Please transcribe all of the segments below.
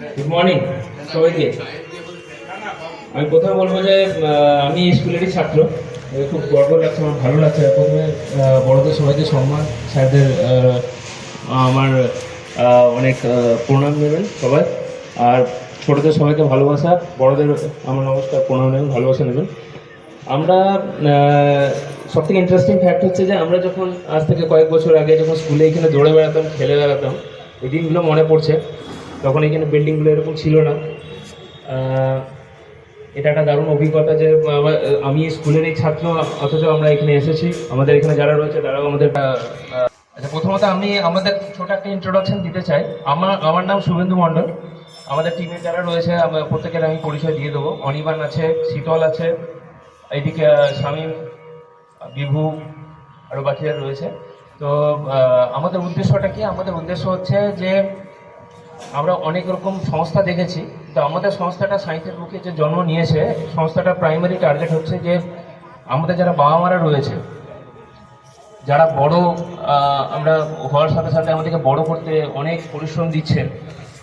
Good morning সবাইকে আমি প্রথমে বলব যে আমি স্কুলেরই ছাত্র। খুব গর্ব লাগছে, আমার ভালো লাগছে। প্রথমে বড়দের সবাইকে সম্মান, স্যারদের আমার অনেক প্রণাম নেবেন সবাই। আর ছোটদের সবাইকে ভালোবাসা, বড়দের, আমার নমস্কার, প্রণাম নেবেন, ভালোবাসা নেবেন। আমরা সব থেকে ইন্টারেস্টিং ফ্যাক্ট হচ্ছে যে, আমরা যখন আজ থেকে কয়েক বছর আগে যখন স্কুলে এখানে দৌড়ে বেড়াতাম, খেলে বেড়াতাম, এই দিনগুলো মনে পড়ছে। তখন এখানে বিল্ডিংগুলো এরকম ছিল না। এটা একটা দারুণ অভিজ্ঞতা যে আমি স্কুলের এই ছাত্র, অথচ আমরা এখানে এসেছি। আমাদের এখানে যারা রয়েছে, তারাও আমাদের আচ্ছা প্রথমত আমি আমাদের ছোট একটা ইন্ট্রোডাকশন দিতে চাই। আমার আমার নাম শুভেন্দু মণ্ডল। আমাদের টিমে যারা রয়েছে প্রত্যেকের আমি পরিচয় দিয়ে দেবো। অনিবান আছে, শীতল আছে, এইদিকে শামীম বিভু আরও বাকিরা রয়েছে। তো আমাদের উদ্দেশ্যটা কি? আমাদের উদ্দেশ্য হচ্ছে যে আমরা অনেক রকম সংস্থা দেখেছি। তো আমাদের সংস্থাটা সায়েন্সের বুকে যে জন্ম নিয়েছে, সংস্থাটা প্রাইমারি টার্গেট হচ্ছে যে আমাদের যারা বাবা মারা রয়েছে, যারা বড় আমরা হওয়ার সাথে সাথে আমাদেরকে বড় করতে অনেক পরিশ্রম দিচ্ছেন।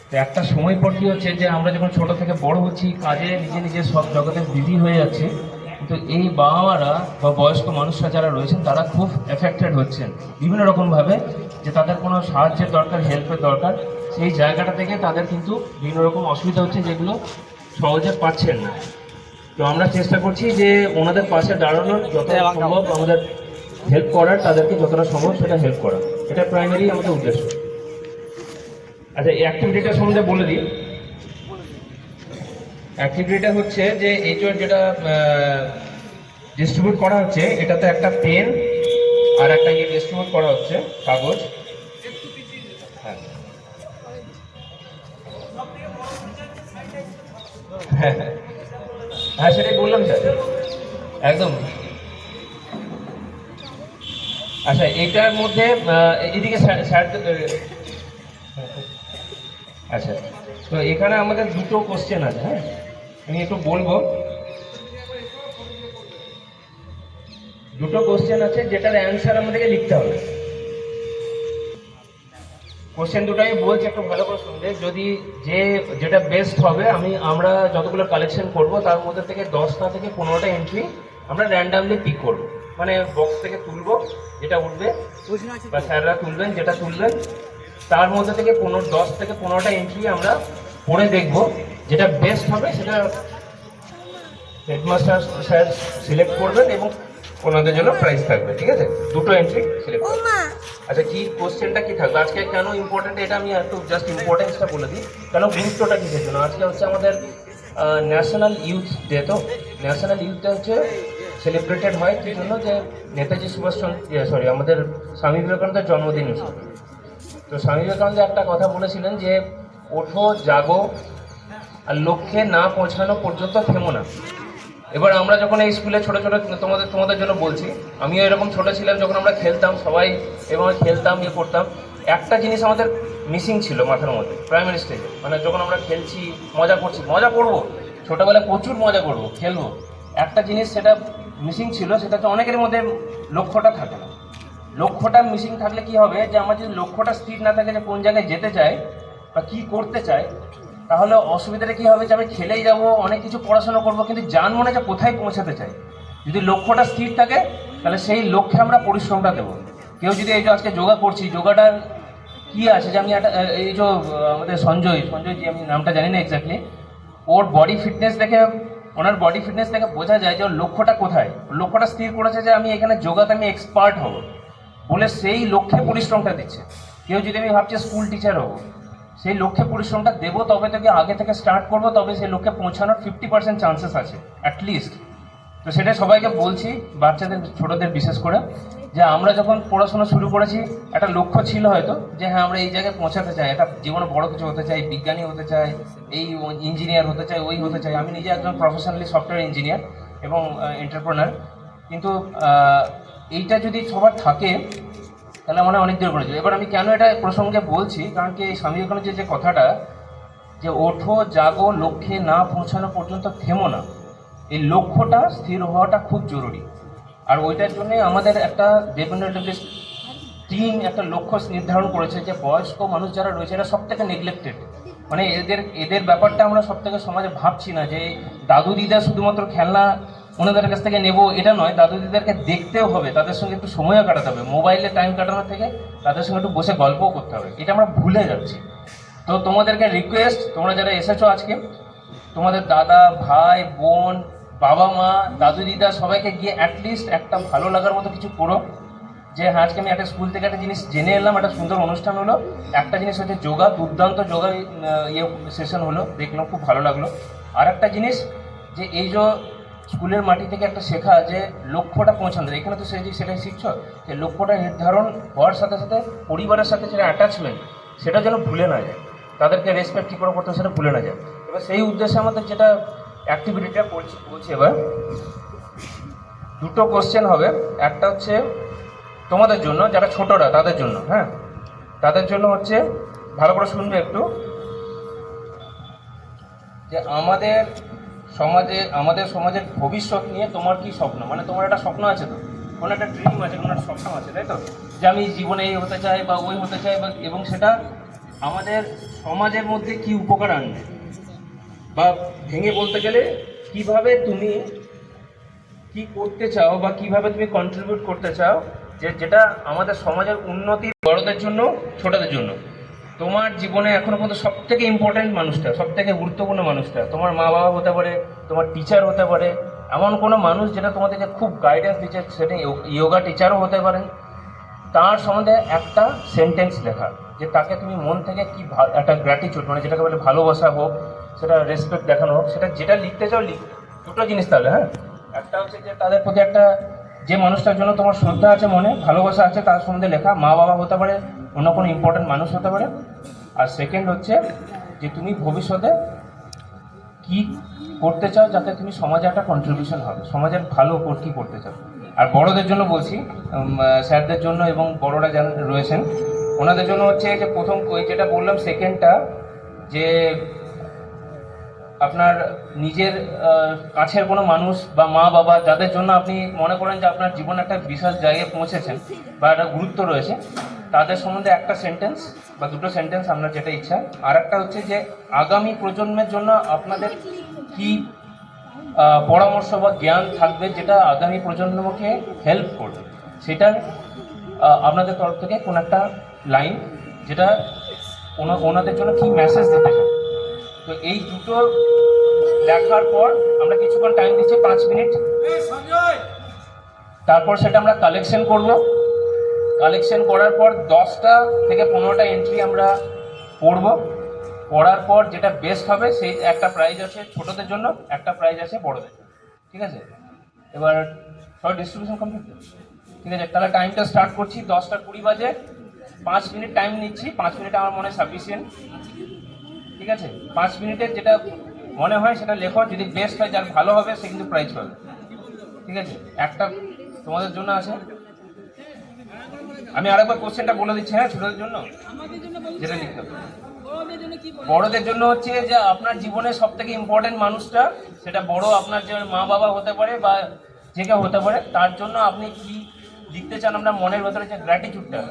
তো একটা সময় পর কি হচ্ছে যে আমরা যখন ছোট থেকে বড় হচ্ছি, কাজে নিজে নিজে সব জগতে বিধি হয়ে যাচ্ছে। কিন্তু এই বাবা মারা বা বয়স্ক মানুষরা যারা রয়েছেন তারা খুব এফেক্টেড হচ্ছেন। বিভিন্ন রকমভাবে যে তাদের কোনো সাহায্যের দরকার হেল্পের দরকার সেই জায়গাটা থেকে তাদের কিন্তু বিভিন্ন রকম অসুবিধা হচ্ছে যেগুলো সহজে পাচ্ছেন না। তো আমরা চেষ্টা করছি যে ওনাদের পাশে দাঁড়ানোর যত সম্ভব আমাদের হেল্প করার তাদেরকে যতটা সম্ভব সেটা হেল্প করা। এটা প্রাইমারি আমাদের উদ্দেশ্য। আচ্ছা এই অ্যাক্টিভিটিটা সম্বন্ধে বলে দিই। অ্যাক্টিভিটিটা হচ্ছে যে এই যেটা ডিস্ট্রিবিউট করা হচ্ছে, এটাতে একটা পেন আর একটা ইয়ে ডিস্ট্রিবিউট করা হচ্ছে, কাগজ। হ্যাঁ। হ্যাঁ সেটাই বললাম স্যার একদম। আচ্ছা এটার মধ্যে এদিকে স্যার আচ্ছা তো এখানে আমাদের দুটো কোশ্চেন আছে হ্যাঁ? আমি একটু বলব। দুটো কোশ্চেন আছে যেটার অ্যান্সার আমাদেরকে লিখতে হবে। কোশ্চেন দুটো আমি বলছি একটু ভালো করে শুনবে। যদি যে যেটা বেস্ট হবে আমি আমরা যতগুলো কালেকশন করব তার মধ্যে থেকে দশটা থেকে পনেরোটা এন্ট্রি আমরা র্যান্ডামলি পিক করব। মানে বক্স থেকে তুলবো যেটা উঠবে বা স্যাররা তুলবেন যেটা তুলবেন তার মধ্যে থেকে পনেরো দশ থেকে পনেরোটা এন্ট্রি আমরা পড়ে দেখব যেটা বেস্ট হবে সেটা হেডমাস্টার স্যার সিলেক্ট করবেন এবং ওনাদের জন্য প্রাইজ থাকবে ঠিক আছে? দুটো এন্ট্রি সিলেক্ট আচ্ছা কি কোশ্চেনটা কি থাকবে? আজকে কেন ইম্পর্টেন্ট এটা আমি একটু জাস্ট ইম্পর্টেন্সটা বলে দিই। কেন গুরুত্বটা কিসের জন্য আজকে হচ্ছে আমাদের ন্যাশনাল ইউথ ডে তো? ন্যাশনাল ইউথ ডে হচ্ছে সেলিব্রেটেড হয় কি জন্য? যে নেতাজি সুভাষচন্দ্র সরি আমাদের স্বামী বিবেকানন্দের জন্মদিন হিসেবে তো স্বামী বিবেকানন্দ একটা কথা বলেছিলেন যে ওঠো, জাগো, আর লক্ষ্যে না পৌঁছানো পর্যন্ত থেমো না। এবার আমরা যখন এই স্কুলে ছোটো ছোটো তোমাদের তোমাদের জন্য বলছি, আমিও এরকম ছোট ছিলাম যখন আমরা খেলতাম, সবাই এবং খেলতাম ইয়ে করতাম। একটা জিনিস আমাদের মিসিং ছিল মাথার মধ্যে প্রাইমারি স্টেজে মানে যখন আমরা খেলছি, মজা করছি, মজা করব, ছোটোবেলায় প্রচুর মজা করব, খেলব। একটা জিনিস সেটা মিসিং ছিল, সেটা হচ্ছে অনেকের মধ্যে লক্ষ্যটা থাকে না। লক্ষ্যটা মিসিং থাকলে কি হবে? যে আমার যদি লক্ষ্যটা স্থির না থাকে যে কোন জায়গায় যেতে চাই বা কি করতে চাই তাহলে অসুবিধাটা কি হবে যে আমি খেলেই যাব, অনেক কিছু পড়াশোনা করব, কিন্তু জান মনে যে কোথায় পৌঁছাতে চাই যদি লক্ষ্যটা স্থির থাকে, তাহলে সেই লক্ষ্যে আমরা পরিশ্রমটা দেবো। কেউ যদি এই যে আজকে যোগা করছি, যোগাটার কি আছে যে আমি একটা এই যে, আমাদের সঞ্জয় সঞ্জয় জি, আমি নামটা জানি না এক্স্যাক্টলি ওর বডি ফিটনেস দেখে, ওনার বডি ফিটনেস দেখে বোঝা যায় যে ওর লক্ষ্যটা কোথায়। লক্ষ্যটা স্থির করেছে যে আমি এখানে যোগাতে আমি এক্সপার্ট হব। বলে সেই লক্ষ্যে পরিশ্রমটা দিচ্ছে। কেউ যদি আমি ভাবছি স্কুল টিচার হব সেই লক্ষ্যে পরিশ্রমটা দেবো, তবে থেকে আগে থেকে স্টার্ট করব, তবে সেই লক্ষ্যে পৌঁছানোর ফিফটি পার্সেন্ট চান্সেস আছে অ্যাটলিস্ট তো সেটাই সবাইকে বলছি, বাচ্চাদের, ছোটদের বিশেষ করে, যে আমরা যখন পড়াশোনা শুরু করেছি, একটা লক্ষ্য ছিল হয়তো, যে হ্যাঁ আমরা এই জায়গায় পৌঁছাতে চাই, একটা জীবনে বড় কিছু হতে চাই, বিজ্ঞানী হতে চাই, এই ইঞ্জিনিয়ার হতে চাই, ওই হতে চাই। আমি নিজে একজন প্রফেশনালি সফটওয়্যার ইঞ্জিনিয়ার এবং এন্টারপ্রেনার কিন্তু এইটা যদি সবার থাকে তাহলে মনে অনেক দূর করেছে। এবার আমি কেন এটা প্রসঙ্গে বলছি? কারণ কি স্বামী বিবেকানন্দের যে কথাটা, যে ওঠো, জাগো, লক্ষ্যে না পৌঁছানো পর্যন্ত থেমো না, এই লক্ষ্যটা স্থির হওয়াটা খুব জরুরি। আর ওইটার জন্যে আমাদের একটা ডেফিনেটলি টিম একটা লক্ষ্য নির্ধারণ করেছে যে বয়স্ক মানুষ যারা রয়েছে, এরা সব থেকে নেগলেক্টেড মানে এদের এদের ব্যাপারটা আমরা সব থেকে সমাজে ভাবছি না যে দাদু দিদা শুধুমাত্র খেলনা ওনাদের কাছ থেকে নেব, এটা নয় দাদু দিদারকে দেখতেও হবে, তাদের সঙ্গে একটু সময়ও কাটাতে হবে, মোবাইলে টাইম কাটানোর থেকে তাদের সঙ্গে একটু বসে গল্পও করতে হবে, এটা আমরা ভুলে যাচ্ছি। তো তোমাদেরকে রিকোয়েস্ট তোমরা যারা এসেছ আজকে, তোমাদের দাদা, ভাই, বোন, বাবা মা দাদু দিদা সবাইকে গিয়ে অ্যাটলিস্ট একটা ভালো লাগার মতো কিছু করো, যে হ্যাঁ আজকে আমি একটা স্কুল থেকে একটা জিনিস জেনে এলাম, একটা সুন্দর অনুষ্ঠান হলো, একটা জিনিস হচ্ছে যোগা, দুর্দান্ত যোগা ইয়ে সেশন হলো, দেখলাম, খুব ভালো লাগল। আর একটা জিনিস, যে এই যে স্কুলের মাটি থেকে একটা শেখা যে লক্ষ্যটা পৌঁছানো যায়। এখানে তো সেই সেটাই শিখছ, যে লক্ষ্যটা নির্ধারণ হওয়ার সাথে সাথে পরিবারের সাথে যেটা অ্যাটাচমেন্ট সেটা যেন ভুলে না যায়। তাদেরকে রেসপেক্ট কী করে করতে সেটা ভুলে না যায়। এবার সেই উদ্দেশ্যে আমাদের যেটা অ্যাক্টিভিটিটা করছি বলছি এবার দুটো কোশ্চেন হবে। একটা হচ্ছে তোমাদের জন্য, যারা ছোটরা, তাদের জন্য হ্যাঁ? তাদের জন্য হচ্ছে, ভালো করে শুনবে একটু, যে আমাদের সমাজে, আমাদের সমাজের ভবিষ্যৎ নিয়ে তোমার কি স্বপ্ন? মানে তোমার একটা স্বপ্ন আছে তো? কোনো একটা ড্রিম আছে, কোনো একটা স্বপ্ন আছে, তাই তো? যে আমি জীবনে এই হতে চাই বা ওই হতে চাই বা এবং সেটা আমাদের সমাজের মধ্যে কি উপকার আনবে? বা ভেঙে বলতে গেলে কীভাবে তুমি কি করতে চাও বা কীভাবে তুমি কন্ট্রিবিউট করতে চাও যে যেটা আমাদের সমাজের উন্নতি বড়দের জন্য, ছোটদের জন্য? তোমার জীবনে এখনও পর্যন্ত সব থেকে ইম্পর্ট্যান্ট মানুষটা সব থেকে গুরুত্বপূর্ণ মানুষটা তোমার মা বাবা হতে পারে, তোমার টিচার হতে পারে, এমন কোনো মানুষ যেটা তোমাদেরকে খুব গাইডেন্স দিচ্ছে সেটা ইয়োগা টিচারও হতে পারেন তার সম্বন্ধে একটা সেন্টেন্স লেখা, যে তাকে তুমি মন থেকে কি একটা গ্র্যাটিচিউড মানে যেটাকে বলে ভালোবাসা হোক, সেটা রেসপেক্ট দেখানো হোক, সেটা যেটা লিখতে চাও, লিখ দুটো জিনিস তাহলে হ্যাঁ? একটা হচ্ছে যে তাদের প্রতি একটা যে মানুষটার জন্য তোমার শ্রদ্ধা আছে মনে, ভালোবাসা আছে, তার সম্বন্ধে লেখা মা বাবা হতে পারে অন্য কোনো ইম্পর্টেন্ট মানুষ হতে পারে। আর সেকেন্ড হচ্ছে যে তুমি ভবিষ্যতে কি করতে চাও যাতে তুমি সমাজে একটা কন্ট্রিবিউশন হবে। সমাজের ভালো উপর কী করতে চাও। আর বড়দের জন্য বলছি স্যারদের জন্য এবং বড়রা যারা রয়েছেন, ওনাদের জন্য হচ্ছে যে প্রথম যেটা বললাম সেকেন্ডটা যে আপনার নিজের কাছের কোনো মানুষ বা মা বাবা, যাদের জন্য আপনি মনে করেন যে আপনার জীবনে একটা বিশাল জায়গায় পৌঁছেছেন বা একটা গুরুত্ব রয়েছে, তাদের সম্বন্ধে একটা সেন্টেন্স বা দুটো সেন্টেন্স আপনার যেটা ইচ্ছা। আর একটা হচ্ছে যে, আগামী প্রজন্মের জন্য আপনাদের কি পরামর্শ বা জ্ঞান থাকবে যেটা আগামী প্রজন্মকে হেল্প করবে? সেটার আপনাদের তরফ থেকে কোনো একটা লাইন যেটা ওনা- ওনাদের জন্য কি মেসেজ দিতে চান? তো এই দুটো লেখার পর আমরা কিছুক্ষণ টাইম দিচ্ছি পাঁচ মিনিট তারপর সেটা আমরা কালেকশন করব। কালেকশন করার পর দশটা থেকে পনেরোটা এন্ট্রি আমরা পড়ব। পড়ার পর যেটা বেস্ট হবে সেই একটা প্রাইজ আছে ছোটদের জন্য একটা প্রাইজ আছে বড়দের জন্য। ঠিক আছে? এবার সব ডিস্ট্রিবিউশন কমপ্লিট ঠিক আছে? তাহলে টাইমটা স্টার্ট করছি। দশটা কুড়ি বাজে। পাঁচ মিনিট টাইম নিচ্ছি। পাঁচ মিনিট আমার মনে সাফিসিয়েন্ট ঠিক আছে? পাঁচ মিনিটের যেটা মনে হয় সেটা লেখো যদি বেস্ট হয় যার ভালো হবে সে কিন্তু প্রাইজ পাবে। ঠিক আছে? একটা তোমাদের জন্য আছে। আমি আরেকবার কোশ্চেনটা বলে দিচ্ছি হ্যাঁ ছোটদের জন্য? যেটা লিখতে হবে। বড়দের জন্য হচ্ছে যে আপনার জীবনে সব থেকে ইম্পর্টেন্ট মানুষটা সেটা বড় আপনার যে মা বাবা হতে পারে বা যে কেউ হতে পারে তার জন্য আপনি কি লিখতে চান আপনার মনের ভেতরে যে গ্র্যাটিটিউডটা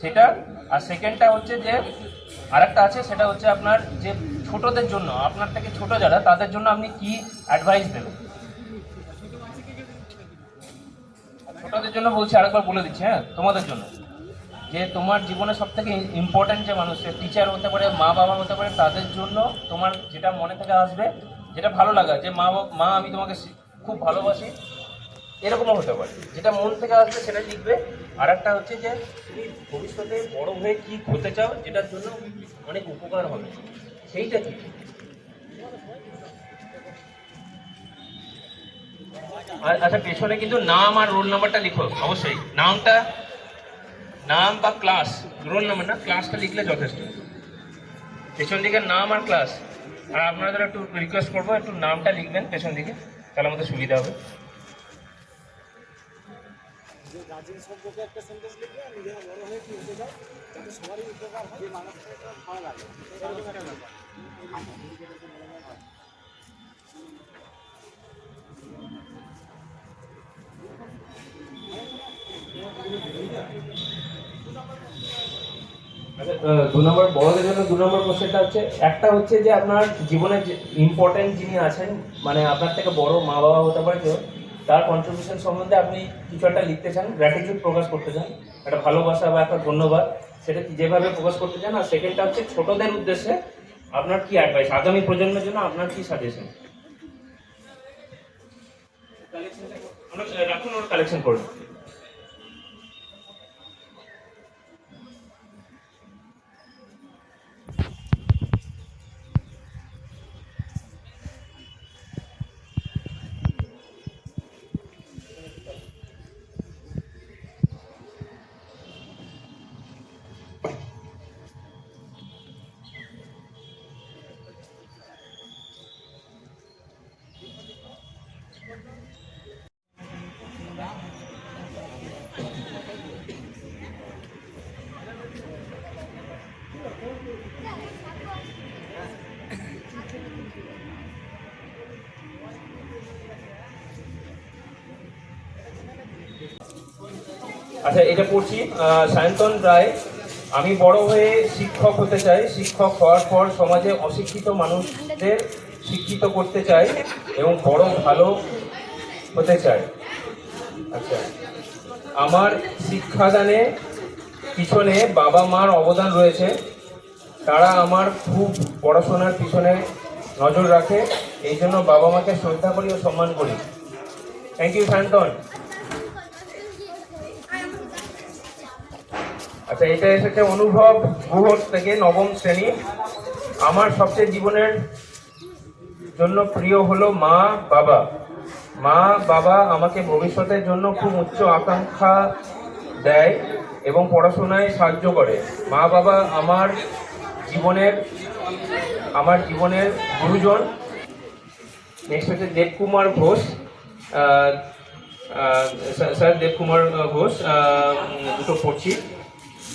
সেটা আর সেকেন্ডটা হচ্ছে যে আরেকটা আছে, সেটা হচ্ছে আপনার যে ছোটদের জন্য, আপনার থেকে ছোট যারা, তাদের জন্য আপনি কি অ্যাডভাইস দেবেন? ছোটদের জন্য বলছি, আরেকবার বলে দিচ্ছি হ্যাঁ তোমাদের জন্য। যে তোমার জীবনে সব থেকে ইম্পর্ট্যান্ট যে মানুষ টিচার হতে পারে, মা বাবা হতে পারে, তাদের জন্য তোমার যেটা মনে থেকে আসবে, যেটা ভালো লাগা, যে মা মা, আমি তোমাকে খুব ভালোবাসি এরকমও হতে পারে যেটা মন থেকে আসবে সেটা লিখবে। আর একটা হচ্ছে যে, তুমি ভবিষ্যতে বড় হয়ে কি হতে চাও, যেটার জন্য অনেক উপকার হবে, সেইটা কি? আচ্ছা পেছনে কিন্তু নাম আর রোল নাম্বারটা লিখো, অবশ্যই। নামটা, নাম বা ক্লাস, রোল নাম্বার না, ক্লাসটা লিখলে যথেষ্ট। পেছন দিকে নাম আর ক্লাস। আর আপনাদের একটু রিকোয়েস্ট করব, একটু নামটা লিখবেন পেছন দিকে, তাহলে আমাদের সুবিধা হবে। গার্জেন সম্পর্কে একটা সেন্টেন্স লিখবে, আর নিজেরা হয়ে কি হতে যাতে সবারই উপকার হয় যে ভালো লাগে। এরকম একটা ব্যাপার। দু নম্বর, বড়দের জন্য দু নম্বর কোশ্চেনটা হচ্ছে, একটা হচ্ছে যে আপনার জীবনে যে ইম্পর্টেন্ট যিনি আছেন মানে আপনার থেকে বড় মা বাবা হতে পারে কেউ তার কন্ট্রিবিউশন সম্বন্ধে আপনি কিছু একটা লিখতে চান গ্র্যাটিটিউড প্রকাশ করতে চান, একটা ভালোবাসা বা একটা ধন্যবাদ, সেটা যেভাবে প্রকাশ করতে চান, আর সেকেন্ডটা হচ্ছে ছোটদের উদ্দেশ্যে আপনার কি অ্যাডভাইস আগামী প্রজন্মের জন্য আপনার কি সাজেশন রাখুন, ওর কালেকশন করুন আচ্ছা এটা পড়ছি সায়ন্তন রায়। আমি বড় হয়ে শিক্ষক হতে চাই। শিক্ষক হওয়ার পর সমাজে অশিক্ষিত মানুষদের শিক্ষিত করতে চাই এবং বড় ভালো হতে চাই। আচ্ছা আমার শিক্ষাদানে পিছনে বাবা মার অবদান রয়েছে। তারা আমার খুব পড়াশোনার পিছনে নজর রাখে। এই জন্য বাবা মাকে শ্রদ্ধা করি ও সম্মান করি। Thank you Sayantan. আচ্ছা এটা এসেছে অনুভব গুহর থেকে নবম শ্রেণি। আমার সবচেয়ে জীবনের জন্য প্রিয় হলো মা, বাবা। মা, বাবা আমাকে ভবিষ্যতের জন্য খুব উচ্চ আকাঙ্ক্ষা দেয় এবং পড়াশোনায় সাহায্য করে। মা, বাবা আমার জীবনের আমার জীবনের গুরুজন। নেক্সট হচ্ছে দেবকুমার ঘোষ। স্যার দেবকুমার ঘোষ। দুটো পড়ছি।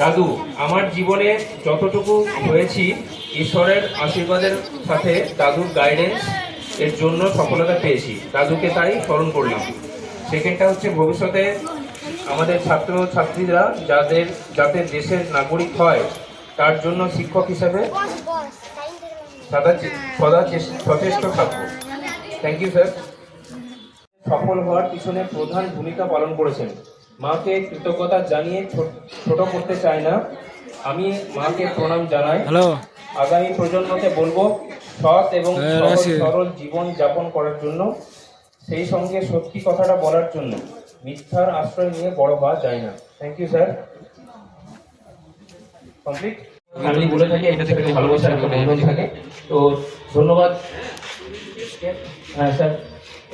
দাদু, আমার জীবনে যতটুকু হয়েছি, ঈশ্বরের আশীর্বাদের সাথে দাদুর গাইডেন্স এর জন্য সফলতা পেয়েছি। দাদুকে তাই স্মরণ করলাম। সেকেন্ডটা হচ্ছে ভবিষ্যতে আমাদের ছাত্র ছাত্রীরা যাদের, যাতে দেশের নাগরিক হয়, তার জন্য শিক্ষক হিসেবে সদা সদা সচেষ্ট থাকব। থ্যাংক ইউ স্যার সফল হওয়ার পিছনে প্রধান ভূমিকা পালন করেছেন। মাকে কৃতজ্ঞতা জানিয়ে ছোট- ছোট করতে চাই না। আমি মাকে প্রণাম জানাই। হ্যালো। আগামী প্রজন্মকে বলব সৎ এবং হ্যাঁ। সরল জীবন যাপন করার জন্য সেই সঙ্গে সত্যি কথাটা বলার জন্য। মিথ্যার আশ্রয় নিয়ে বড় হওয়া যায় না। Thank you sir complete family বলে থাকে এটা থেকে ভালোবাসার একটা বন্ধন থাকে। তো ধন্যবাদ। স্যার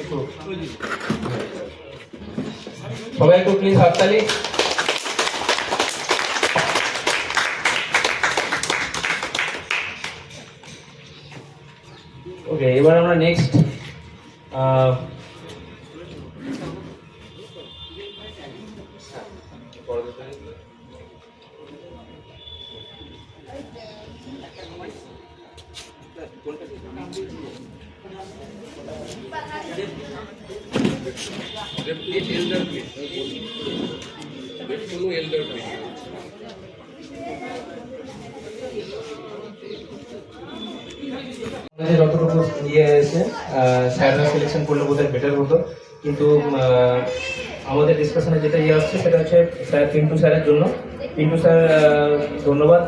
একটু। সবাই একটু প্লিজ হাততালি। ওকে এবার আমরা নেক্সট যতটুকু ইয়ে এসে স্যাররা সিলেকশন করলে বোধহয় বেটার হতো। কিন্তু আমাদের ডিসকাশনে যেটা ইয়ে আসছে, সেটা হচ্ছে স্যার পিন্টু স্যারের জন্য। পিন্টু স্যার ধন্যবাদ।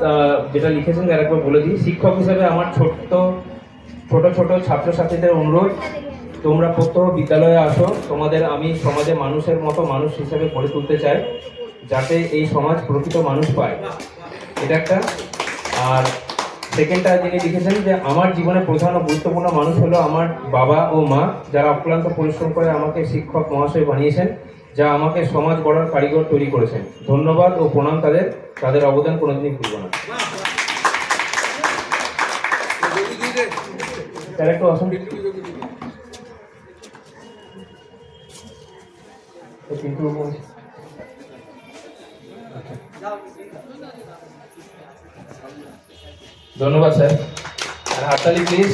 যেটা লিখেছেন একবার বলে দিই। শিক্ষক হিসেবে আমার ছোট্ট ছোট ছোট ছাত্রছাত্রীদের অনুরোধ, তোমরা প্রত্যহ বিদ্যালয়ে আসো। তোমাদের আমি সমাজে মানুষের মতো মানুষ হিসেবে গড়ে তুলতে চাই, যাতে এই সমাজ প্রকৃত মানুষ পায়। এটা একটা। আর সেকেন্ডটা যিনি লিখেছেন যে, আমার জীবনে প্রধান ও গুরুত্বপূর্ণ মানুষ হলো আমার বাবা ও মা, যারা অক্লান্ত পরিশ্রম করে আমাকে শিক্ষক মহাশয় বানিয়েছেন, যা আমাকে সমাজ গড়ার কারিগর তৈরি করেছেন। ধন্যবাদ ও প্রণাম তাদের। তাদের অবদান কোনোদিনই ভুলব না। একটু তো কিন্তু ধন্যবাদ স্যার। আর হাততালি প্লিজ